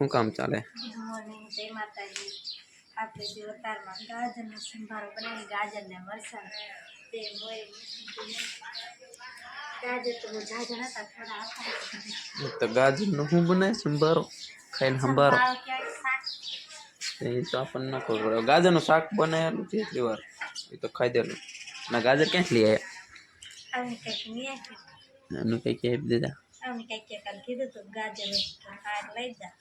શું કામ ચાલે ગુડ મોર્નિંગ જય માતાજી આપણે જે અતારમાં ગાજરનો સંભારો બનાવી ગાજર ને મરચાં તે મોય ગાજર તો બહુ ઝાઝા નતા થોડા હતા તો ગાજરનો શું બનાવે સંભારો ખાઈને સંભારો સંભારો ક્યાંય શાક એ તો આપણને ન ખબર પડે ગાજરનું શાક બનાવેલું છે એટલી વાર એ તો ખાઈ દેલું ના ગાજર ક્યાંથી લઈ આવ્યા અમે કંઈક મેં એનું કંઈક કહી દીધા અમે કંઈક કે કાલ કીધું હતું ગાજર હાર લઈ જા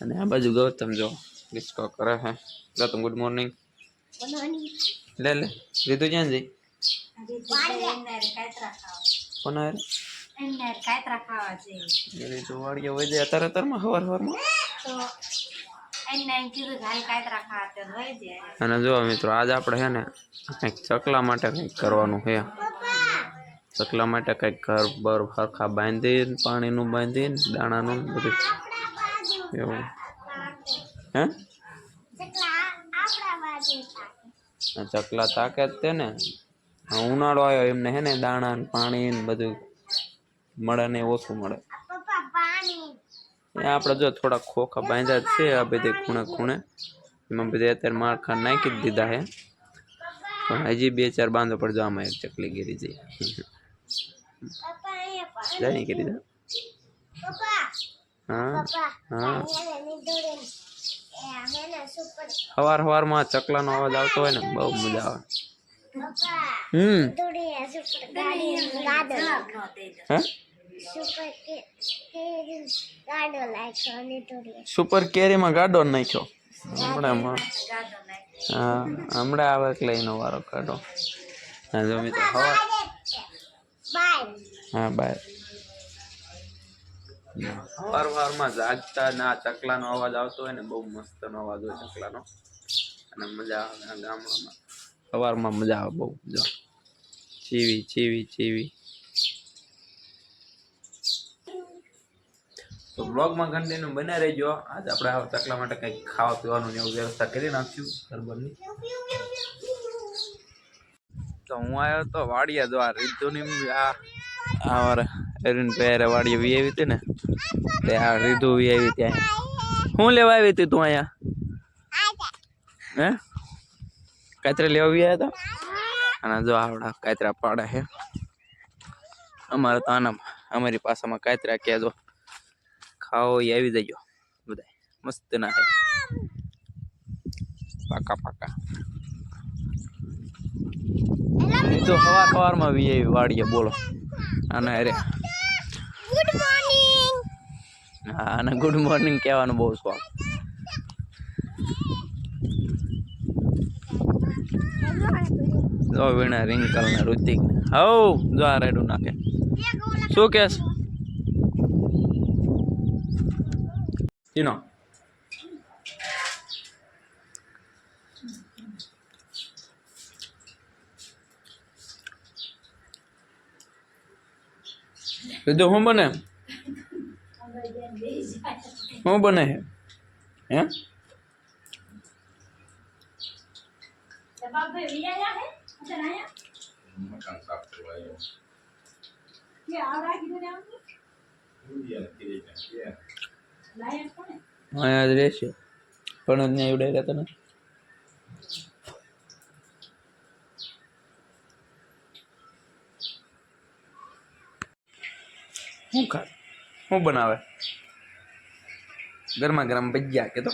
અને આ બાજુ ગૌતમ જો ડિસ્કો કરે હે. ગૌતમ ગુડ મોર્નિંગ લે લે. રીતુ ક્યાં જઈ એમને કાતરા ખાવા. કોણ આવે? એમને કાતરા ખાવા જઈએ એની તો વાડીએ જાય. અત્યારે અત્યારમાં હવાર હવારમાં. જાય. અને જો મિત્રો આજ આપણે છે ને કંઈક ચકલા માટે કંઈક કરવાનું છે ચકલા માટે કંઈક ઘર, બર, હરખા બાંધીને, પાણીનું બાંધીને, દાણાનું બધું. એવું. હે? ચકલા તાકે જ તે ને. ઉનાળો આવ્યો, એમને હે ને દાણા ને પાણી ને બધું મળે ને ઓછું મળે. એ આપણે જો થોડા ખોખા બાંધ્યા જ છે, આ બધી ખૂણે ખૂણે. એમાં બધી અત્યારે માળખા નાખી જ દીધા હે. પણ હજી બે ચાર બાંધો પડજો આમાં એક ચકલી ગીરી જઈ. જાય કરી દે હા? હા? સવાર સવારમાં ચકલાનો અવાજ આવતો હોય ને, બહુ મજા આવે. હમ. સુપર કેરીમાં ગાડો નાખ્યો. હમણાં હા, હમણાં આવે એટલે એનો વારો કાઢો. હા, જો મિત્રો, હવા હા, બાય. સવાર સવારમાં જાગતા ના ચકલાનો અવાજ આવતો હોય ને, બહુ મસ્તનો અવાજ હોય ચકલાનો. અને મજા આવે ગામડામાં. સવારમાં મજા આવે બહુ, જો. ચીવી ચીવી ચીવી. તો બ્લોગમાં કન્ટિન્યુ બને રહેજો. આજ આપણે આ ચકલા માટે કંઈક ખાવા પીવાનું એવું વ્યવસ્થા કરી નાખ્યું ગરબરની તો હું આવ્યો તો વાડિયા જો આ આ આ વાર એરિન પહેરે વાડીએ વી આવી હતી ને તે આ રીધુ વી આવી ત્યાં શું લેવા આવી હતી તું અહીંયા હે કાતરા લેવા વી આવ્યા હતા અને જો આવડા કાતરા પાડે છે અમારે તો આના અમારી પાસામાં કાતરા કે જો ખાઓ એ આવી જજો બધા મસ્ત ના છે પાકા પાકા. એ તો સવાર સવારમાં વી આવી વાડીએ બોલો. અને અરે. હા અને ગુડ મોર્નિંગ કહેવાનું બહુ શોખ. જો વીણા રિંકલ ને ઋતિક હવ જો આ રેડું નાખે. શું કેસ? ચીનો. કીધું શું બને? શું બને છે હે? અહીંયા પણ ત્યાં એવડે રહેતા ને શું ખા શું બનાવે? ગરમા ગરમ ભજીયા કે તો?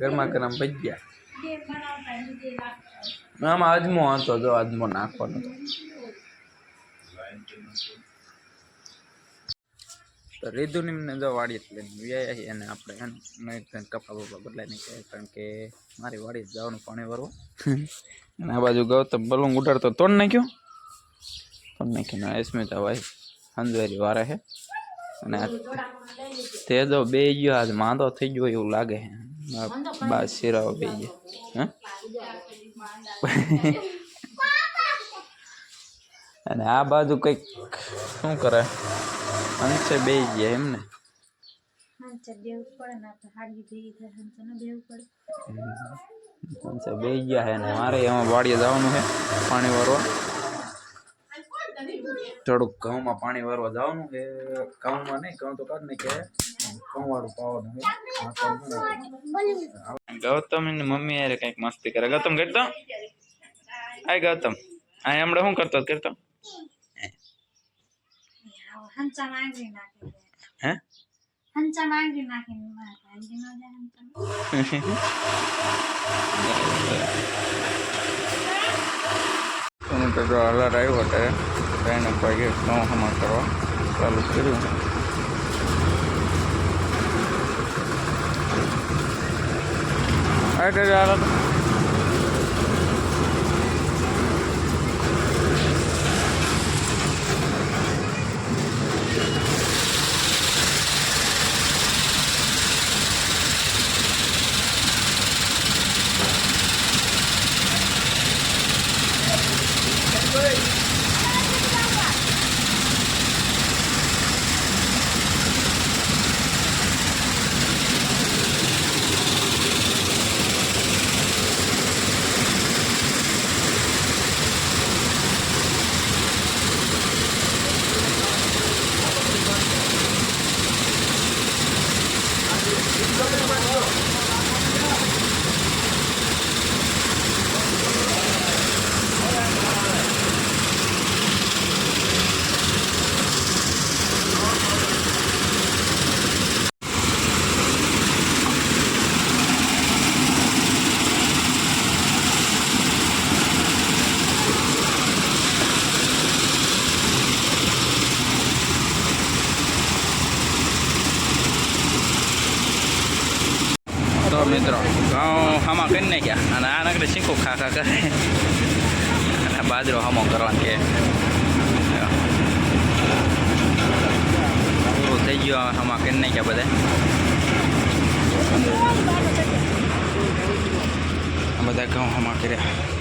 ગરમા ગરમ ભજીયા. આમાં અજમો હતો જો અજમો નાખવાનો તો રીધુની ને જો વાડી એટલે લઈને એને અને આપણે એને કપા બપા બદલાઈ નહીં કહે કારણ કે મારી વાડી જવાનું પાણી ભરવું. અને આ બાજુ ગૌતમ બલૂંગ ઉડાડતો તોડ નાખ્યો. તોડ નાખ્યો ને સ્મિતા ભાઈ હંજવારી વારે છે અને આ તે જો બે ગયો આજ માંદો થઈ ગયો એવું લાગે છે બા શિરાઓ બે ગયા હે અને આ બાજુ કંઈક શું કરે અંશે બે ગયા એમ ને હંચર દેવું પડે ને આપણે હાડી ભેગી થાય હંચર ન દેવું પડે અંશે બે ગયા છે ને મારે એમાં વાડીએ જવાનું છે પાણી વારવા થોડુંક ઘઉંમાં પાણી વારવા જવાનું કે ઘઉંમાં નહીં ઘઉં તો કાઢ ને કે ઘઉંવાળું પાવાનું ગૌતમની મમ્મી યાર કંઈક મસ્તી કરે. ગૌતમ કરતો આય ગૌતમ. આ હમણાં શું કરતો? કરતો હંચા માંગી નાખી હે? હંચા માંગી નાખીને મારે ભાંગી ન જાય હંચા. તમે તો જો અલર આવ્યો ત્યારે ટ્રેન વાગે ઘઉં હમા કરવા ચાલુ કર્યું. આ તે હાલો તો મિત્રો. ઘઉં હામાં કરી નાખ્યા. અને આ નકરે શીખું ખા ખા કરે. અને બાજરો હામો કરવાનો કે. પૂરું થઈ ગયું હવે હામાં કરી નાખ્યા બધા. બધા ઘઉં હમા કર્યા.